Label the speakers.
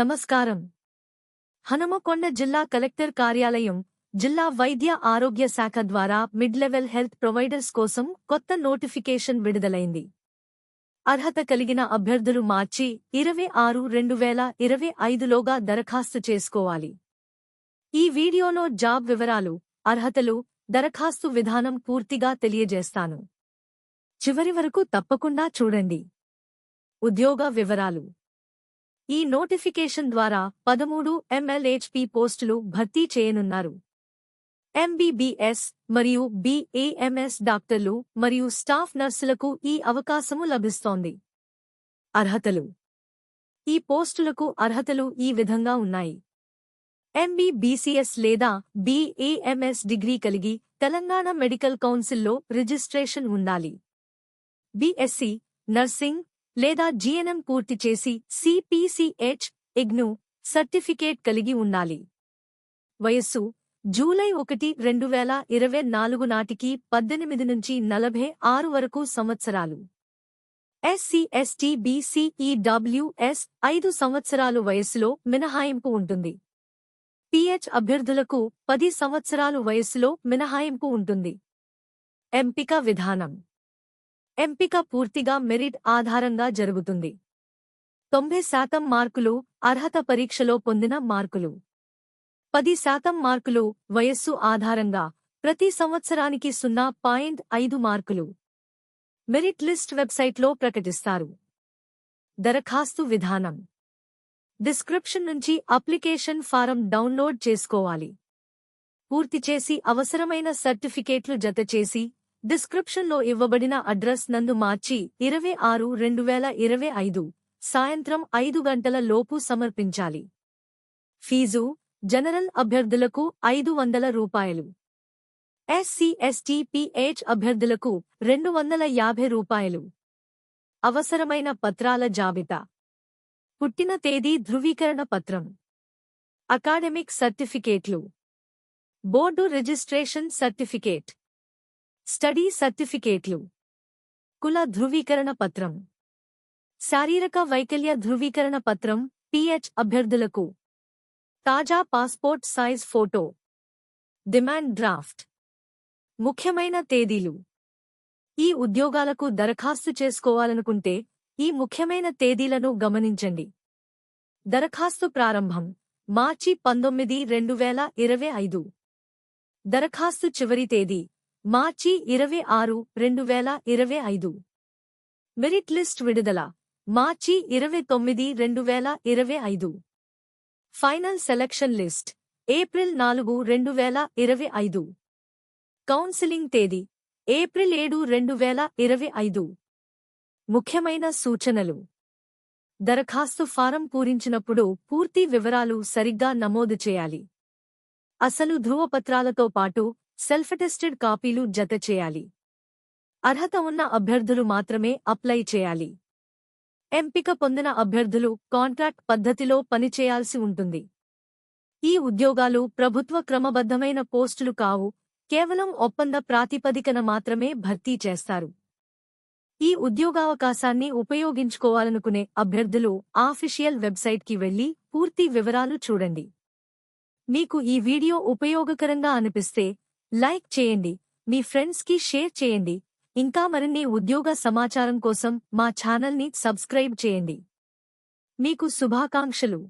Speaker 1: నమస్కారం. హనుమకొండ జిల్లా కలెక్టర్ కార్యాలయం జిల్లా వైద్య ఆరోగ్య శాఖ ద్వారా మిడ్ లెవెల్ హెల్త్ ప్రొవైడర్స్ కోసం కొత్త నోటిఫికేషన్ విడుదలైంది. అర్హత కలిగిన అభ్యర్థులు మార్చి ఇరవై ఆరు రెండు వేల ఇరవై ఐదులోగా దరఖాస్తు చేసుకోవాలి. ఈ వీడియోలో జాబ్ వివరాలు అర్హతలు దరఖాస్తు విధానం పూర్తిగా తెలియజేస్తాను. చివరి వరకు తప్పకుండా చూడండి. ఉద్యోగ వివరాలు. ఈ నోటిఫికేషన్ ద్వారా పదమూడు ఎంఎల్హెచ్పి పోస్టులు భర్తీ చేయనున్నారు. ఎంబీబీఎస్ మరియు బీఏఎంఎస్ డాక్టర్లు మరియు స్టాఫ్ నర్సులకు ఈ అవకాశము లభిస్తోంది. అర్హతలు. ఈ పోస్టులకు అర్హతలు ఈ విధంగా ఉన్నాయి. ఎంబీబీసీఎస్ లేదా బీఏఎంఎస్ డిగ్రీ కలిగి తెలంగాణ మెడికల్ కౌన్సిల్లో రిజిస్ట్రేషన్ ఉండాలి. బీఎస్సీ నర్సింగ్ లేదా జీఎన్ఎం పూర్తి చేసి సిపిసిహెచ్ ఇగ్ను సర్టిఫికేట్ కలిగి ఉండాలి. వయస్సు జూలై ఒకటి రెండు వేల ఇరవై నాలుగు నాటికి పద్దెనిమిది నుంచి నలభై ఆరు వరకు సంవత్సరాలు. ఎస్సీ ఎస్టీ బీసీఈడబ్ల్యూఎస్ ఐదు సంవత్సరాలు వయస్సులో మినహాయింపు ఉంటుంది. పిహెచ్ అభ్యర్థులకు పది సంవత్సరాలు వయస్సులో మినహాయింపు ఉంటుంది. ఎంపిక విధానం. ఎంపిక పూర్తిగా మెరిట్ ఆధారంగా జరుగుతుంది. తొంభై శాతం మార్కులు అర్హత పరీక్షలో పొందిన మార్కులు. పది శాతం మార్కులు వయస్సు ఆధారంగా ప్రతి సంవత్సరానికి సున్నా పాయింట్ ఐదు మార్కులు. మెరిట్ లిస్ట్ వెబ్సైట్లో ప్రకటిస్తారు. దరఖాస్తు విధానం. డిస్క్రిప్షన్ నుంచి అప్లికేషన్ ఫారం డౌన్లోడ్ చేసుకోవాలి. పూర్తి చేసి అవసరమైన సర్టిఫికేట్లు జతచేసి డిస్క్రిప్షన్లో ఇవ్వబడిన అడ్రస్ నందు మార్చి ఇరవై ఆరు రెండు వేల ఇరవై ఐదు సాయంత్రం ఐదు గంటల లోపు సమర్పించాలి. ఫీజు జనరల్ అభ్యర్థులకు ఐదు వందల రూపాయలు. ఎస్సీ ఎస్టీ పిహెచ్ అభ్యర్థులకు రెండు వందల యాభై రూపాయలు. అవసరమైన పత్రాల జాబితా. పుట్టిన తేదీ ధృవీకరణ పత్రం. అకాడమిక్ సర్టిఫికేట్లు. Board registration certificate. స్టడీ సర్టిఫికేట్లు. కుల ధృవీకరణ పత్రం. శారీరక వైకల్య ధృవీకరణ పత్రం పిహెచ్ అభ్యర్థులకు. తాజా passport size photo. Demand draft. ముఖ్యమైన తేదీలు. ఈ ఉద్యోగాలకు దరఖాస్తు చేసుకోవాలనుకుంటే ఈ ముఖ్యమైన తేదీలను గమనించండి. దరఖాస్తు ప్రారంభం మార్చి పంతొమ్మిది రెండు వేల ఇరవై ఐదు. దరఖాస్తు చివరి తేదీ మార్చి ఇరవై ఆరు రెండు వేల ఇరవై ఐదు. మెరిట్ లిస్ట్ విడుదల. మార్చి ఇరవై తొమ్మిది రెండు వేల ఇరవై ఐదు. Final selection list. ఏప్రిల్ నాలుగు రెండు వేల ఇరవై ఐదు. కౌన్సిలింగ్ తేదీ. ఏప్రిల్ ఏడు రెండు వేల ఇరవై ఐదు. ముఖ్యమైన సూచనలు. దరఖాస్తు ఫారం పూరించినప్పుడు పూర్తి వివరాలు సరిగ్గా నమోదు చేయాలి. అసలు ధృవపత్రాలతో పాటు సెల్ఫ్ అటెస్టెడ్ కాపీలు జత చేయాలి. అర్హత ఉన్న అభ్యర్థులు మాత్రమే అప్లై చేయాలి. ఎంపిక పొందిన అభ్యర్థులు కాంట్రాక్ట్ పద్ధతిలో పనిచేయాల్సి ఉంటుంది. ఈ ఉద్యోగాలు ప్రభుత్వ క్రమబద్ధమైన పోస్టులు కావు కేవలం ఒప్పంద ప్రాతిపదికన మాత్రమే భర్తీ చేస్తారు. ఈ ఉద్యోగావకాశాన్ని ఉపయోగించుకోవాలనుకునే అభ్యర్థులు ఆఫీషియల్ వెబ్సైట్కి వెళ్ళి పూర్తి వివరాలు చూడండి. మీకు ఈ వీడియో ఉపయోగకరంగా అనిపిస్తే లైక్ చేయండి మీ ఫ్రెండ్స్కి షేర్ చేయండి. ఇంకా మరిన్ని ఉద్యోగ సమాచారం కోసం మా ఛానల్ని సబ్స్క్రైబ్ చేయండి. మీకు శుభాకాంక్షలు.